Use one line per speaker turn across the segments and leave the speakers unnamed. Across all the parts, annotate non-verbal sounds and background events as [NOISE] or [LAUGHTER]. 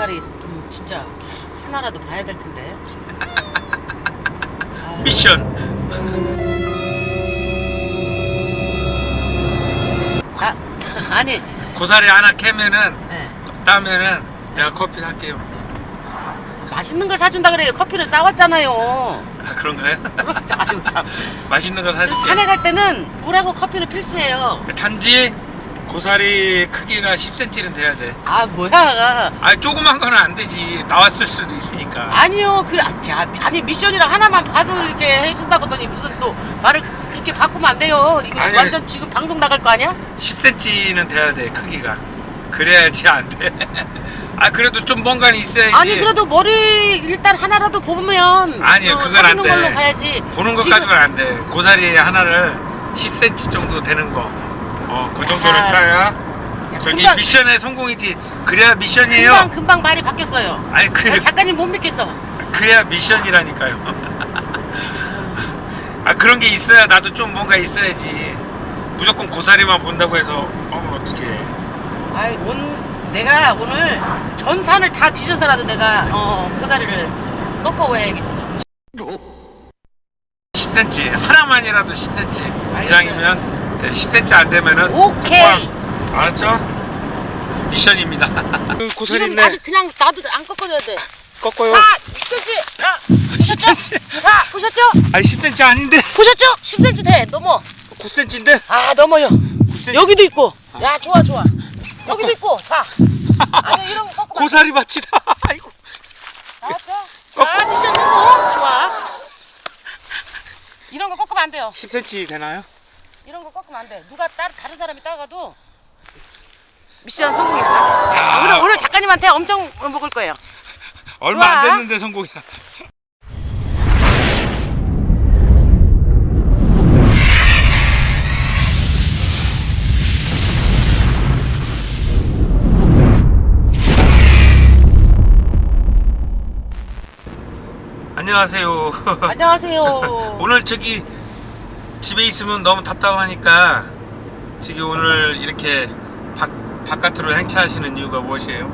고사리 좀 진짜 하나라도 봐야 될 텐데. [LAUGHS] 아유,
미션.
아, 아니,
고사리 하나 캐면은
네.
따면은 내가 커피 살게요.
맛있는 걸 사준다 그래요. 커피는 싸웠잖아요.
아 그런가요?
아유 참.
맛있는
거저
사줄게.
산에 갈 때는 물하고 커피는 필수예요.
그 단지 고사리 크기가 10cm는 돼야 돼.
아 뭐야?
아 조그만 거는 안 되지. 나왔을 수도 있으니까.
아니요, 그 아, 자, 아니 미션이랑 하나만 봐도 이렇게 해준다고 하더니 무슨 또 말을 그- 그렇게 바꾸면 안 돼요. 이거
아니,
완전 지금 방송 나갈 거 아니야?
10cm는 돼야 돼 크기가. 그래야지 안 돼. [LAUGHS] 아 그래도 좀 뭔가 있어야지.
아니 그래도 머리 일단 하나라도 보면
아니요,
어,
그건 안
사주는
돼.
걸로 가야지.
보는 것
지금-
가지고는 안 돼. 고사리 하나를 10cm 정도 되는 거. 어, 그 정도를
아,
따야
야,
저기
금방-
미션의 성공이지. 그래야 미션이에요.
금방 금방 말이 바뀌었어요.
아니 그
아, 작가님 못 믿겠어.
그래야 미션이라니까요. [LAUGHS] 아 그런 게 있어야 나도 좀 뭔가 있어야지. 무조건 고사리만 본다고 해서 어 어떻게 해?
아이 온 내가 오늘 전 산을 다 뒤져서라도 내가 어 고사리를 꺾어 와야겠어.
10cm 하나만이라도 10cm 이상이면 네, 10cm 안 되면은
오케이.
꽝. 알았죠? 미션입니다. [LAUGHS] 그 고사리
이건
있네.
아직 그냥 놔도 안 꺾어줘야 돼.
꺾어요.
자, 10cm. 자, 보셨죠?
10cm.
자, 보셨죠?
아니 10cm 아닌데
보셨죠? 10cm 돼. 넘어.
9cm인데
아, 넘어요.
9cm.
여기도 있고. 야, 좋아, 좋아. 여기도 있고. 자. 아니, 이런 거 꺾어. 봐.
고사리 밭이다. [LAUGHS] 아이고.
나왔죠?
꺾어.
자, 미션 성공. 좋아. 이런 거 꺾으면 안 돼요.
10cm 되나요?
이런 거 꺾으면 안 돼. 누가 따, 다른 사람이 따가도 미션 성공입니다. 자, 오늘, 오늘 작가님한테 엄청 먹을 거예요.
얼마 안
좋아.
됐는데 성공이야. 안녕하세요.
안녕하세요. [LAUGHS]
오늘 저기 집에 있으면 너무 답답하니까 지금 오늘 이렇게 밖, 바깥으로 행차하시는 이유가 무엇이에요?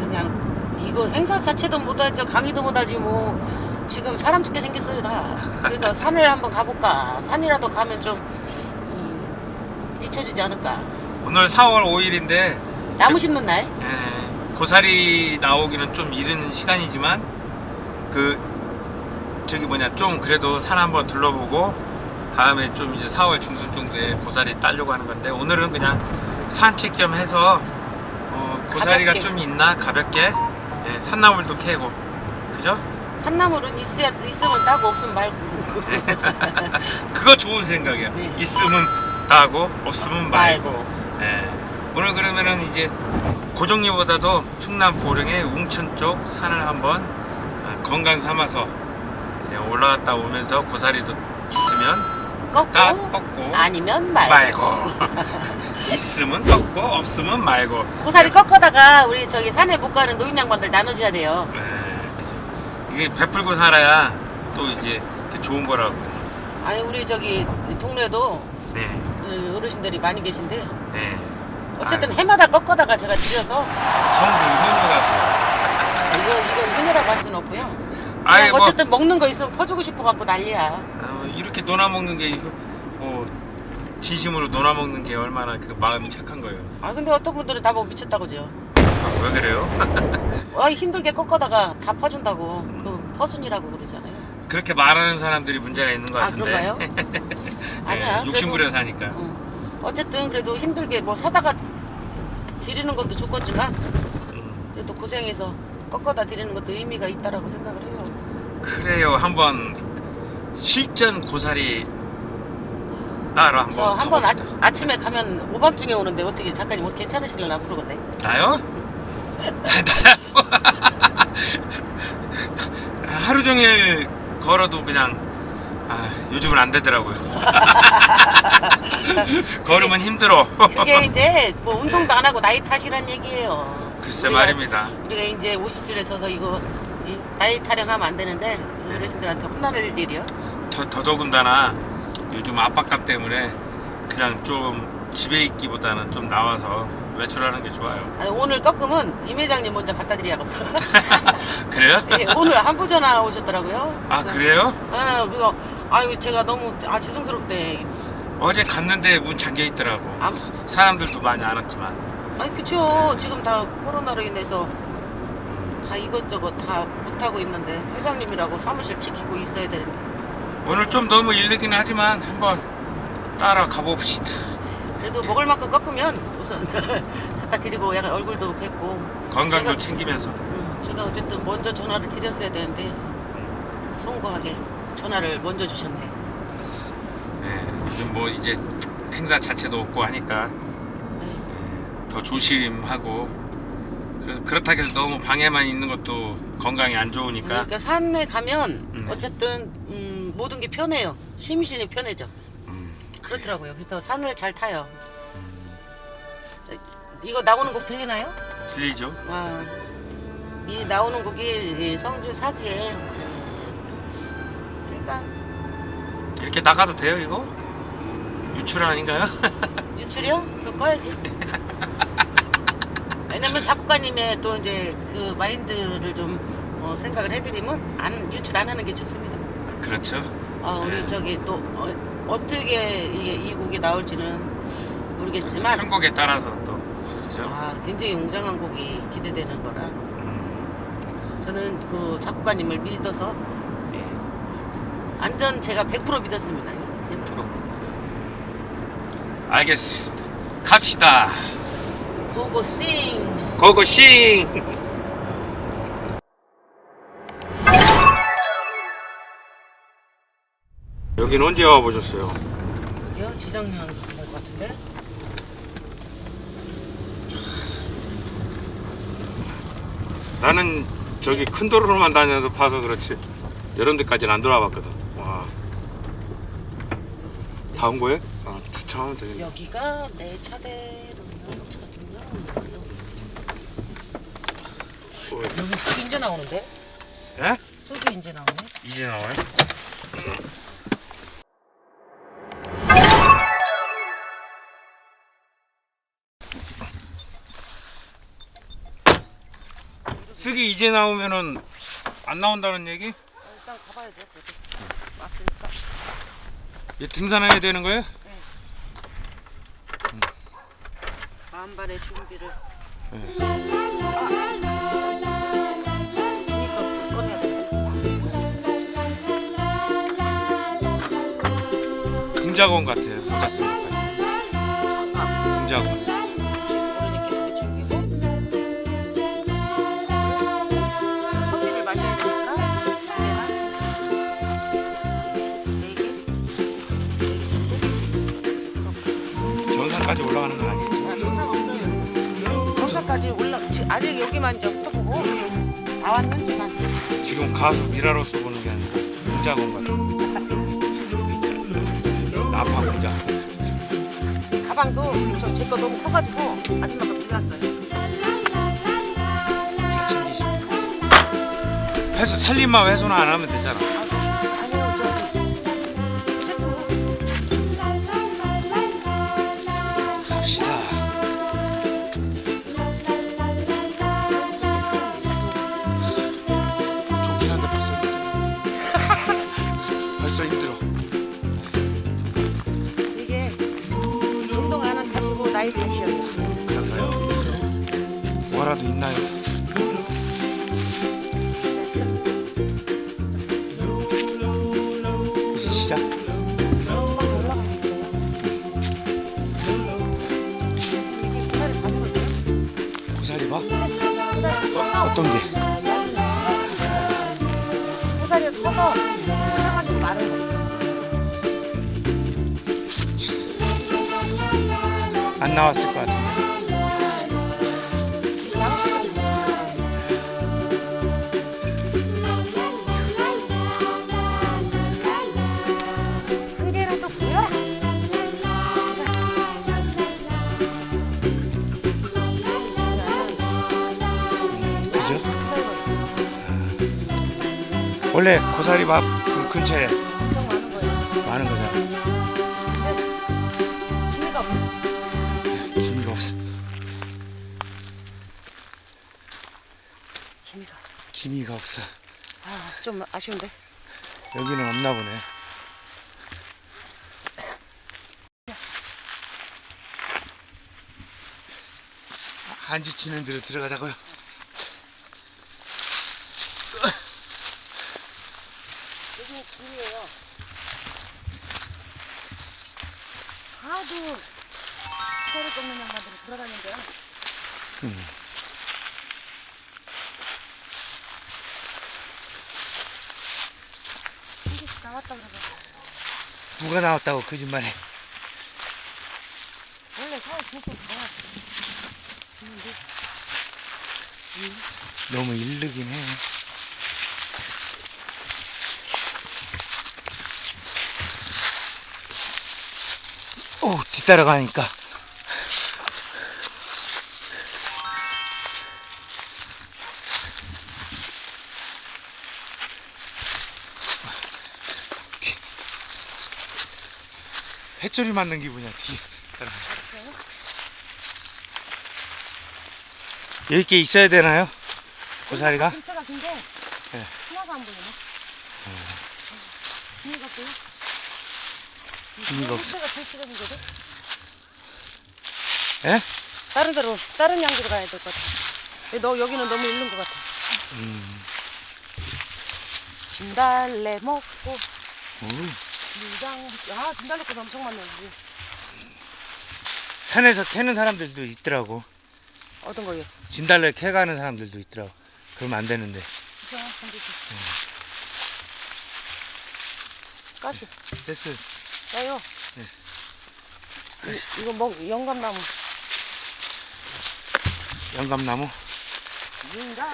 그냥 이거 행사 자체도 못하죠. 강의도 못하지 뭐. 지금 사람 죽게 생겼어요 다. 그래서 [LAUGHS] 산을 한번 가볼까. 산이라도 가면 좀 음, 잊혀지지 않을까.
오늘 4월 5일인데
나무 심는 날.
예, 고사리 나오기는 좀 이른 시간이지만 그 저기 뭐냐 좀 그래도 산 한번 둘러보고 다음에 좀 이제 4월 중순 정도에 고사리 따려고 하는 건데 오늘은 그냥 산책 겸 해서 어, 고사리가
가볍게.
좀 있나 가볍게 예, 산나물도 캐고 그죠?
산나물은 있어야 있으면 따고 없으면 말고. [LAUGHS]
그거 좋은 생각이야.
네.
있으면 따고 없으면 말고.
말고.
예. 오늘 그러면은 이제 고정리보다도 충남 보령의 웅천 쪽 산을 한번 아, 건강 삼아서 이제 올라갔다 오면서 고사리도 있으면
꺾고
따 꺾고
아니면 말고.
말고 [LAUGHS] 있으면 꺾고 없으면 말고
고사리 꺾어다가 우리 저기 산에 못 가는 노인 양반들 나눠줘야 돼요.
예, 그죠. 이게 베풀고 살아야 또 이제 좋은 거라고
아니 우리 저기 동네에도
네,
그 어르신들이 많이 계신데
네.
어쨌든 해마다 꺾어다가 제가 드려서
성주 현주
이거 이거 흔이라고 할 수는 없고요. 그냥
뭐
어쨌든 먹는 거 있으면 퍼주고 싶어 갖고 난리야.
어, 이렇게 놀아 먹는 게 뭐 진심으로 놀아 먹는 게 얼마나 그 마음이 착한 거예요.
아 근데 어떤 분들은 다 보고 미쳤다고죠.
아, 왜 그래요? [LAUGHS]
아 힘들게 꺾어다가 다 퍼준다고 그 퍼순이라고 그러잖아요.
그렇게 말하는 사람들이 문제가 있는 것
아
같은데.
그런가요? [LAUGHS] 아니야.
네, 욕심 부려
그래도,
사니까.
어, 어쨌든 그래도 힘들게 뭐 사다가 드리는 것도 좋겠지만
음,
그래도 고생해서 꺾어다 드리는 것도 의미가 있다라고 생각을 해요.
그래요. 한번 실전 고사리 따러 한번
저 한번 아,
가봅시다.
아침에 가면 오밤중에 오는데 어떻게 작가님 뭐 괜찮으실려나 모르겠네.
나요? 나요? [LAUGHS] 하루 종일 걸어도 그냥 아, 요즘은 안 되더라고요. [LAUGHS] 걸으면 힘들어.
그게 이제 뭐 운동도 안 하고 나이 탓이란 얘기예요.
글쎄
우리가-
말입니다.
우리가 이제 50줄에 서서 이거 이 나이 타령하면 안 되는데 어르신들한테 혼나는 일이요.
더, 더더군다나 요즘 압박감 때문에 그냥 좀 집에 있기보다는 좀 나와서 외출하는 게 좋아요.
아니, 오늘 꺾으면 임 회장님 먼저 갖다 드려야겠어. [LAUGHS]
그래요?
예, 오늘 한부 전화 오셨더라고요.
아 그래요?
아, 그거 아유 제가 너무 아 죄송스럽대.
어제 갔는데 문 잠겨 있더라고.
아,
사람들도 많이 안 왔지만.
아니 그쵸. 지금 다 코로나로 인해서 다 이것저것 다 못하고 있는데 회장님이라고 사무실 지키고 있어야 되는데
오늘 좀 너무 일르긴 하지만 한번 따라 가 봅시다.
그래도 먹을 만큼 꺾으면 우선 [LAUGHS] 갖다 드리고 약간 얼굴도 뵙고
건강도
제가-
챙기면서.
음, 제가 어쨌든 먼저 전화를 드렸어야 되는데 송구하게 전화를 먼저 주셨네.
예, 요즘 뭐 이제 행사 자체도 없고 하니까
네.
더 조심하고 그래서 그렇다고 해서 너무 방에만 있는 것도 건강에 안 좋으니까
그러니까 산에 가면
음.
어쨌든 음, 모든 게 편해요. 심신이 편해져.
음,
그렇더라고요. 그래서 산을 잘 타요. 이거 나오는 곡 들리나요?
들리죠?
아, 이 나오는 곡이 이 성주 사지에 에, 일단
이렇게 나가도 돼요 이거? 유출 아닌가요?
유출이요? 그럼 꺼야지. [LAUGHS] 왜냐면 작곡가님의 또 이제 그 마인드를 좀 어, 생각을 해드리면 안 유출 안 하는 게 좋습니다.
그렇죠.
어, 우리
네.
저기 또 어, 떻게 이게 이 곡이 나올지는 모르겠지만
편곡에 따라서 또 그죠?
아, 굉장히 웅장한 곡이 기대되는 거라
음,
저는 그 작곡가님을 믿어서
예.
완전 제가 100% 믿었습니다. 100%.
알겠습니다. 갑시다.
고고싱.
고고싱. 여긴 언제 와 보셨어요?
여기요? 재작년 것 같은데?
나는 저기 큰 도로로만 다녀서 봐서 그렇지 이런 데까지는 안 돌아봤거든. 와. 다 온 거예요? 아, 주차하면 되겠네.
여기가 내 차대로는 차
어,
여기 쑥이 이제 나오는데?
예?
쑥이 이제 나오네?
이제 나와요? 쑥이 이제 나오면은 안 나온다는 얘기?
일단 가봐야죠. 그래도. 왔으니까.
얘 등산해야 되는 거예요?
만반의 준비를.
네.
아,
등작원 같아요. 모자.
네 개.
정상까지 올라가는 건 아니지?
정상까지 올라 아직 여기만 이제 훑어보고 다 왔는지만
지금 가수 미라로서 보는 게 아니고 등작원 같 아. 나파 공작.
가방도 제거 너무 커가지고 아줌마가 빌려왔어요.
잘 챙기시고. 회수 살림만 훼손 안 하면 되잖아. 시작. 고사리 봐.
고사리
어, 어떤 게?
고사리가 커서 사가지고 마른 거.
안 나왔을 것같 원래 고사리 밥 그 근처에
엄청 많은 거예요.
많은 거잖아.
기회가 없는
기미가 없어.
기회가.
기미가 없어.
아, 좀 아쉬운데.
여기는 없나 보네. 안 지치는 데로 들어가자고요. 누가 나왔다고 거짓말해.
원래 진짜 좋아. 근데
너무 일르긴 해. 오, 뒤따라가니까. 해초리 맞는 기분이야, 뒤. 따라. 여기 게 있어야 되나요? 고사리가? 네.
안 보이네.
없어.
제일 시간이거든.
예?
다른 데로 다른 양지로 가야 될 것 같아. 근데 너 여기는 너무 잃는 것 같아.
음.
진달래 먹고
오.
물장 아 진달래 꽃 엄청 많네 여기.
산에서 캐는 사람들도 있더라고.
어떤 거요?
진달래 캐가는 사람들도 있더라고. 그러면 안 되는데.
가시.
됐어.
야요.
네.
이, 이거 먹 영감나무.
영감나무.
인가.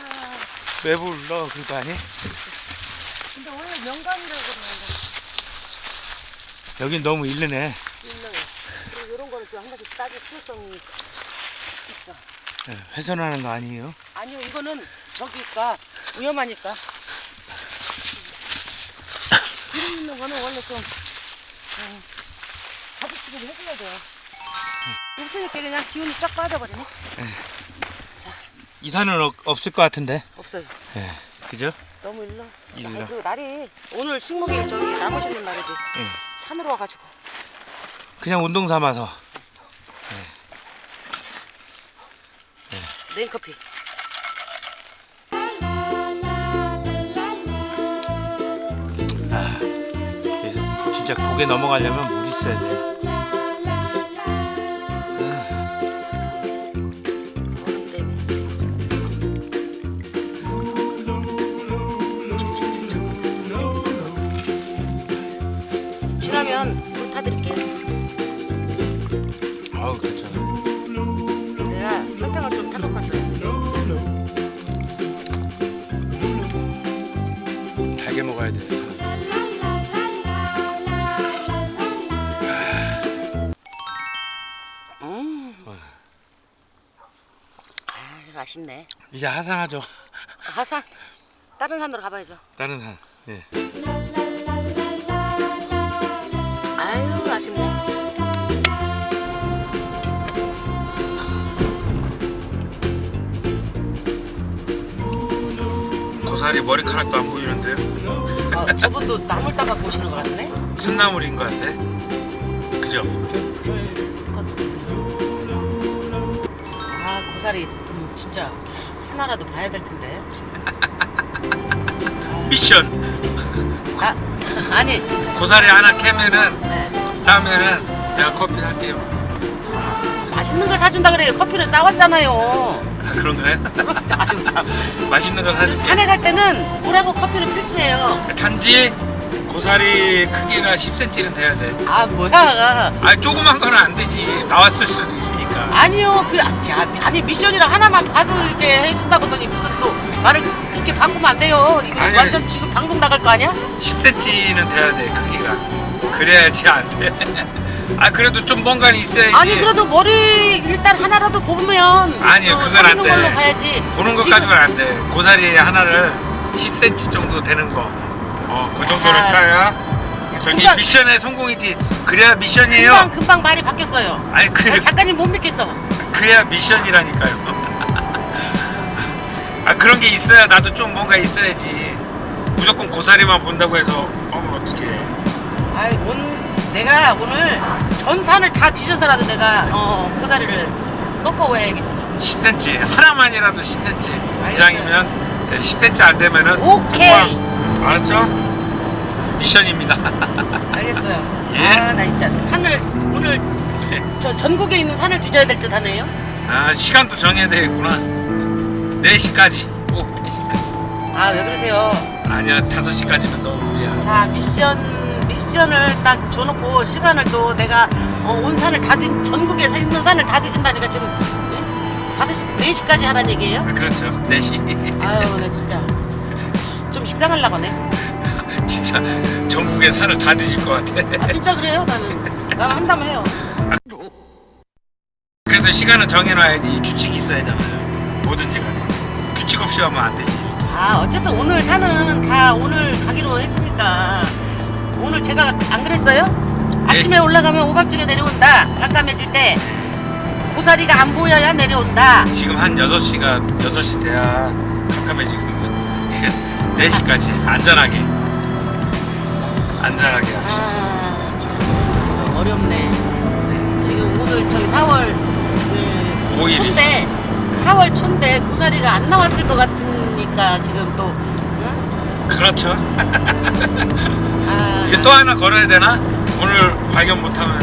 왜 불러? 그거 아니?
근데 원래 영감이라고 그러는데
여긴 너무 일르네.
그리고 이런 거는 좀 한 가지 따질 필요성이 있어.
예, 훼손하는 거 아니에요?
아니요, 이거는 저기가 위험하니까. 기름 있는 거는 원래 좀, 음, 가득히좀 해줘야 돼요. 없으니까 그냥 기운이 쫙 빠져버리네.
이 산은 없, 없을 것 같은데.
없어요.
예. 그죠?
너무 일러.
일러.
그 날이, 오늘 식목이 저기 나무 심는 날이지.
예.
산으로 와가지고.
그냥 운동 삼아서.
네임커피.
그래서 진짜 고개 넘어가려면 물 있어야 돼. 아우 괜찮아.
내가 설탕을 좀 타고 갔어요.
달게 먹어야 돼.
음. 아, 이거 아쉽네.
이제 하산하죠.
하산. 다른 산으로 가봐야죠.
다른 산. 예.
아유, 아쉽네.
고사리 머리카락도 안 보이는데요?
어, 저분도 나물 따가 보시는 것 같네.
산나물인 것 같아. 그죠?
그럴 것 같아. 아, 고사리 좀 진짜 하나라도 봐야 될 텐데. [LAUGHS]
미션.
아, 아니.
고사리 하나 캐면은
네.
다음에는 내가 커피 할게요.
맛있는 걸 사준다 그래요. 커피는 싸왔잖아요.
아, 그런가요?
아유, [LAUGHS] 참.
맛있는 거 사줄게.
산에 갈 때는 물하고 커피는 필수예요.
단지 고사리 크기가 10cm는 돼야 돼.
아, 뭐야.
아 조그만 거는 안 되지. 나왔을 수도 있으니까.
아니요, 그, 아, 자, 아니, 미션이랑 하나만 봐도 이렇게 해준다고 더니 무슨 또 말을 그렇게 바꾸면 안 돼요. 이거
아니,
완전 지금 방송 나갈 거 아니야?
10cm는 돼야 돼 크기가. 그래야지 안 돼. [LAUGHS] 아 그래도 좀 뭔가는 있어야지.
아니, 그래도 머리 일단 하나라도 보면.
아니요,
또
그건 안 돼.
걸로 가야지.
보는
지금-
것까지는 안 돼. 고사리 하나를 10cm 정도 되는 거. 어, 그 정도를
아,
따야 저기
금방-
미션에 성공이지. 그래야 미션이에요.
금방, 금방 말이 바뀌었어요.
아니 그
작가님 못 믿겠어.
그래야 미션이라니까요. [LAUGHS] 아 그런 게 있어야 나도 좀 뭔가 있어야지 무조건 고사리만 본다고 해서 어 어떻게
아이 온 내가 오늘 전 산을 다 뒤져서라도 내가 어 고사리를 꺾어 와야겠어.
10cm 하나만이라도 10cm 이상이면 네, 10cm 안 되면은
오케이.
그만. 알았죠? 미션입니다. [LAUGHS]
알겠어요.
예.
아 나 진짜 산을 오늘 저 전국에 있는 산을 뒤져야 될 듯 하네요.
아 시간도 정해야 되겠구나. 4시까지. 꼭 4시까지.
아 왜 그러세요?
아니야 5시까지는 너무 무리야.
자 미션 미션을 딱 줘놓고 시간을 또 내가 어, 온 산을 다 뒤, 전국에 있는 산을 다 뒤진다니까 지금. 예? 5시 4시까지 하라는 얘기예요?
아, 그렇죠. 4시.
아유 나 진짜. 좀 식상하려고 하네. [LAUGHS]
진짜 전국의 산을 다 뒤질 것 같아.
아 진짜 그래요? 나는. 나는 한다면 해요.
그래도 시간은 정해놔야지. 규칙이 있어야 하잖아요. 뭐든지 간에. 규칙 없이 하면 안 되지.
아 어쨌든 오늘 산은 다 오늘 가기로 했으니까 오늘 제가 안 그랬어요? 아침에 올라가면 오밤중에 내려온다 깜깜해질 때 고사리가 안 보여야 내려온다
지금 한 6시가 6시 돼야 깜깜해지거든요 4시까지 [LAUGHS] 안전하게 안전하게 합시다
아, 참 어렵네. 지금 오늘 저기 4월 그
오일이.
초인데 4월 초인데 고사리가 안 나왔을 것 같으니까 지금 또 응?
그렇죠
아,
이게 또 하나 걸어야 되나? 오늘 발견 못하면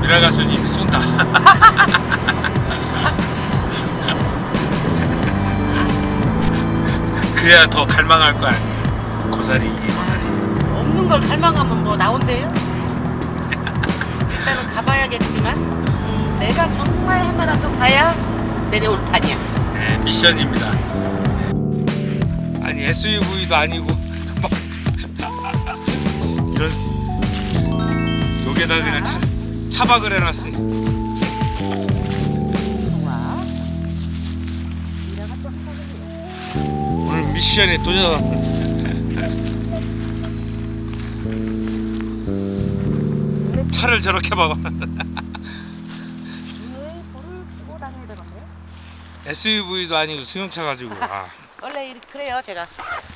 미라 가수님이 쏜다 [LAUGHS] 그래야 더 갈망할 거 아니야 고사리 고사리
없는 걸 갈망하면 뭐 나온대요? 일단은 가봐야겠지만 음, 내가 정말 하나라도 봐야 내려올 판이야.
네, 미션입니다. 아니 SUV도 아니고 막 [LAUGHS] 이런 여기에다 그냥 차, 차박을 해놨어요. 오늘 미션에 도전. [LAUGHS] 차를 저렇게 봐봐. SUV도 [LAUGHS] 아니고 승용차 가지고. 아,
원래 그래요 제가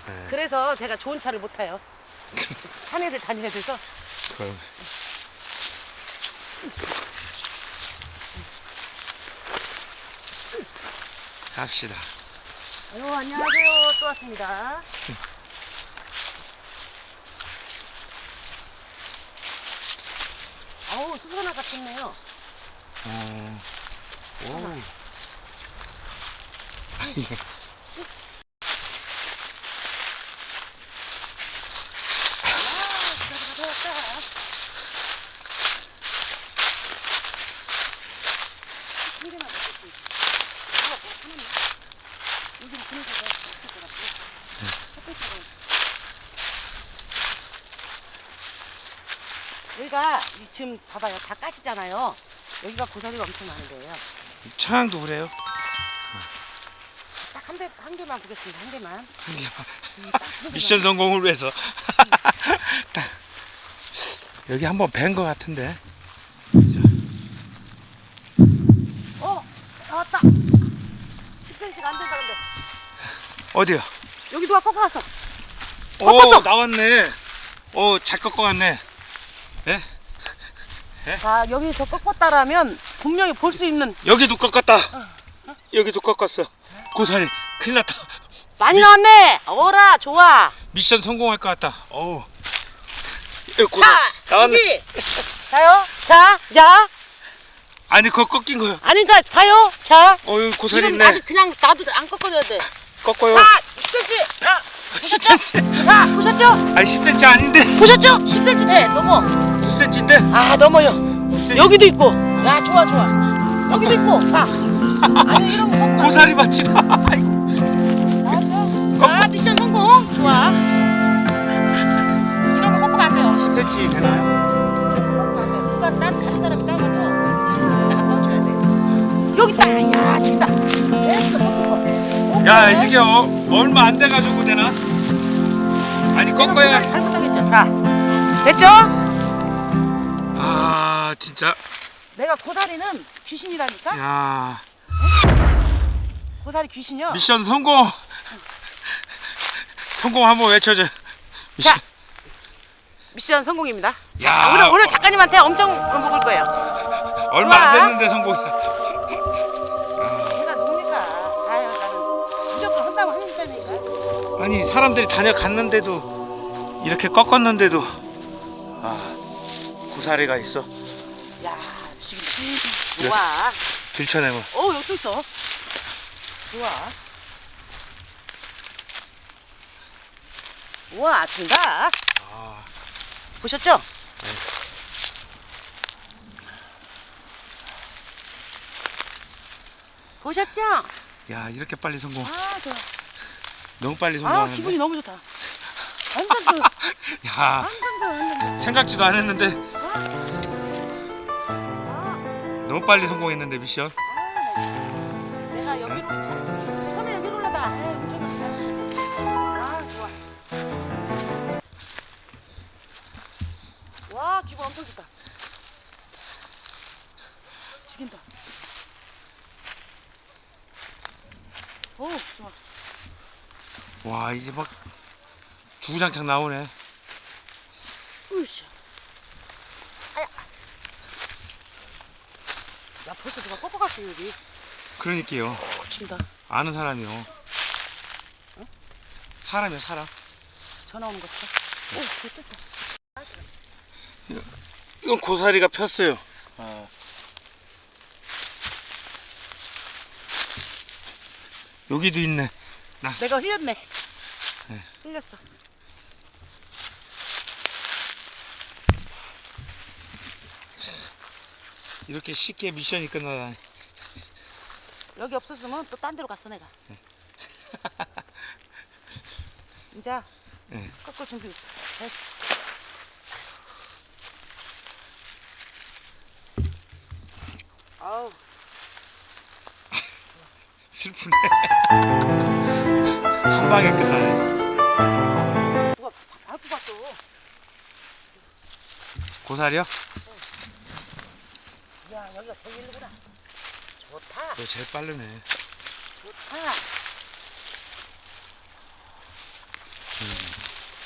네.
그래서 제가 좋은 차를 못 타요 [LAUGHS] 산에를 다녀야 돼서
그럼. 갑시다.
아유 안녕하세요 또 왔습니다 아우 수선화 같았네요
어, 오.
아 진짜 가져왔다 한 개만 더 줬지. 이거 뭐 하나만. 요즘 분위기가 없을 것 같고. 첫 번째로. 여기가 이 지금 봐봐요 다 까시잖아요 여기가 고사리가 엄청 많은 거예요
차량도 그래요?
딱 한 대 한 개만 보겠습니다 한 개만
한 개만.
음.
미션 성공을 위해서. 딱. 여기 한번 뵌 것 같은데.
어 나왔다 10cm가 안 된다 근데
어디요?
여기 누가 꺾어놨어
오,
꺾었어!
나왔네. 오, 잘 꺾어갔네. 예?
자 여기서 꺾었다라면 분명히 볼 수 있는
여기도 꺾었다. 여기도 꺾었어. 고사리, 큰일 났다.
많이
미-
나왔네 어라 좋아
미션 성공할 것 같다. 어우.
자. 여기 자요 자자
아니, 그거 꺾인 거요.
아닌가 봐요 자
어, 여기 고사리
이건
있네.
아직 그냥 놔도 안 꺾어줘야 돼
꺾어요.
자, 10cm. 자, 보셨죠?
10cm.
자, 보셨죠?
아니, 10cm 아닌데.
보셨죠? 10cm 돼. 넘어.
9cm인데?
아, 넘어요.
9cm.
여기도 있고. 야, 좋아, 좋아. 여기도 있고. 자. 아니, 이런 거.
고사리 맞지다. [LAUGHS] 아이고.
자, 미션 성공. 좋아.
10cm 되나요?
누가 딴 다른 사람이 따가지고 내가 넣어줘야 돼. 여기 있다. 야, 진다. 됐어.
야, 이게 어, 얼마 안 돼가지고 되나? 아니, 꺾어야.
잘못하겠죠. 자, 됐죠?
아, 진짜.
내가 고다리는 귀신이라니까?
야.
고사리 귀신이요.
미션 성공. 성공 한번 외쳐줘. 미션.
자, 미션 성공입니다.
야.
자, 오늘 오늘 작가님한테 엄청 먹을 거예요.
얼마 안
좋아.
됐는데 성공.
제가 누굽니까? 아유, 나는 무조건 한다고 하는 편이니까.
아니 사람들이 다녀갔는데도 이렇게 꺾었는데도 아 고사리가 있어.
야, 지금 좋아.
들쳐내고.
어, 여기 또 있어. 좋아. 우와, 된다.
아,
보셨죠? 보셨죠?
야 이렇게 빨리 성공.
아, 좋아.
너무 빨리
아,
성공하는데.
기분이 너무 좋다. 완전 좋아. [LAUGHS]
야
완전 좋아, 완전 좋아.
생각지도 않았는데
아,
너무 빨리 성공했는데 미션.
아, 좋다. 죽인다. 오, 좋아.
와 이제 막 주구장창 나오네.
으쌰. 아야. 야, 벌써 누가 꺾어갔어, 여기.
그러니까요.
오, 친다.
아는 사람이요. 사람이요 사람.
전화 오는 것 같아. 오, 됐다.
이건 고사리가 폈어요. 아. 여기도 있네.
내가 흘렸네.
네.
흘렸어.
이렇게 쉽게 미션이 끝나다니.
여기 없었으면 또 딴 데로 갔어 내가. [LAUGHS] 이제
네.
꺾을 준비 됐어. 아우
슬프네. [LAUGHS] 한 방에 끝나네.
누가 밟고 갔어.
고사리요?
야 여기가 제일 일구나. 좋다
너 제일 빠르네.
좋다.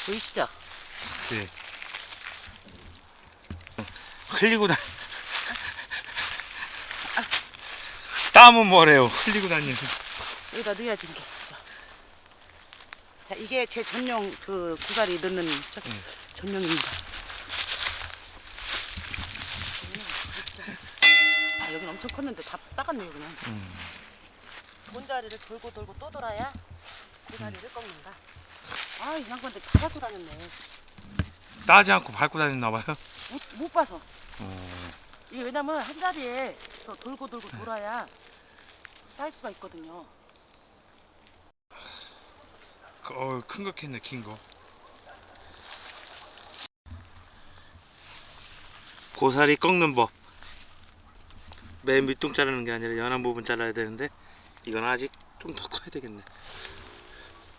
보이시죠?
네. 흘리고 다. 땀은 뭐래요? 흘리고 다니면서.
여기다 넣어야지 이게. 자 이게 제 전용 그 구가리 넣는 저,
응.
전용입니다. 아 여기는 엄청 컸는데 다 닦았네요 그냥. 본자리를 돌고 돌고 또 돌아야 고사리를 꺾는다. 아이 양반들 다 갖고 다녔네.
따지 않고 밟고 다녔나 봐요.
못, 못 봐서.
어.
이게 왜냐면 한 자리에 더 돌고 돌고 돌아야 쌓일 수가 있거든요.
어, 큰 거 캤네, 긴 거. 고사리 꺾는 법. 맨 밑둥 자르는 게 아니라 연한 부분 잘라야 되는데 이건 아직 좀 더 커야 되겠네.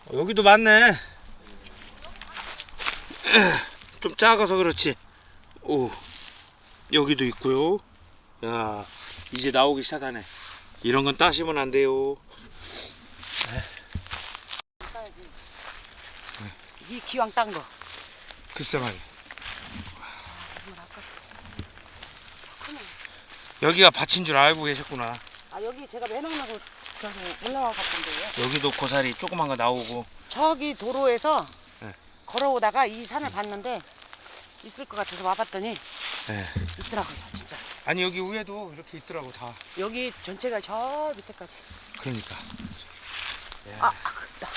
어, 여기도 많네. [CLEARS THROAT] 좀 작아서 그렇지. 오, 여기도 있고요. 야, 이제 나오기 시작하네. 이런 건 따시면 안 돼요.
따야지. 이 기왕 딴 거.
글쎄 말이야. 여기가 밭인 줄 알고 계셨구나.
아 여기 제가 매너나고 올라와 갔던데요.
여기도 고사리 조그만 거 나오고.
저기 도로에서
네.
걸어오다가 이 산을 봤는데 있을 것 같아서 와봤더니
네.
있더라고요 진짜.
아니 여기 위에도 이렇게 있더라고 다.
여기 전체가 저 밑에까지.
그러니까.
아, 아 그다.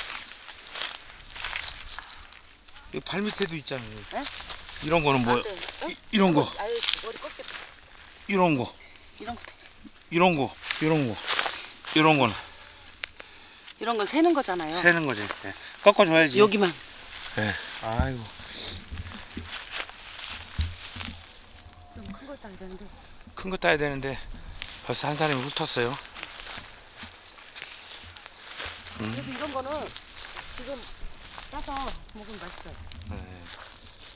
이발 밑에도 있잖아요.
네?
이런 거는 뭐
안 돼. 어?
이, 이런 거,
아유 머리 꺾겠다.
이런 거,
이런 거.
이런 거, 이런 거, 이런 거는
이런 건 세는 거잖아요.
세는 거지. 네. 꺾어줘야지.
여기만.
네. 아이고.
좀 큰 걸 따야 되는데.
큰 거 따야 되는데 벌써 한 사람이 훑었어요.
그래도 이런 거는 지금 따서 먹으면 맛있어요.
네.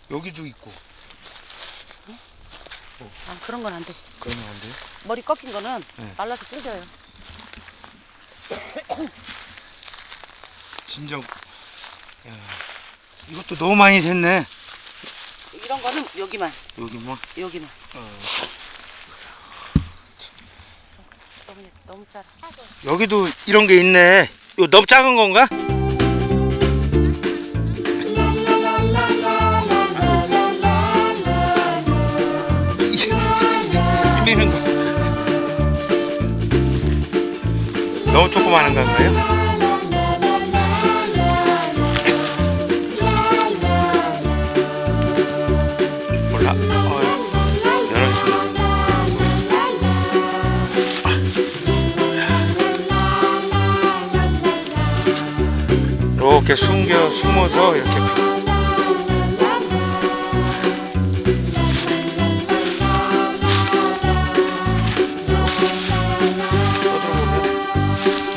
여기도 있고.
아 그런 건 안 돼.
그러면 안 돼.
머리 꺾인 거는
네.
말라서 뜯겨요.
진정. 야, 이것도 너무 많이 샜네.
이런 거는 여기만,
여기 뭐.
여기만.
어.
너무 짜라.
여기도 이런 게 있네. 이거 너무 작은 건가? 미는 거. 너무 조그마한 건가요? 이렇게 숨겨 숨어서 이렇게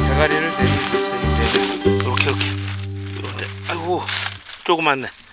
대가리를 있어요. 이렇게 이렇게 이런데 아이고 조그맣네.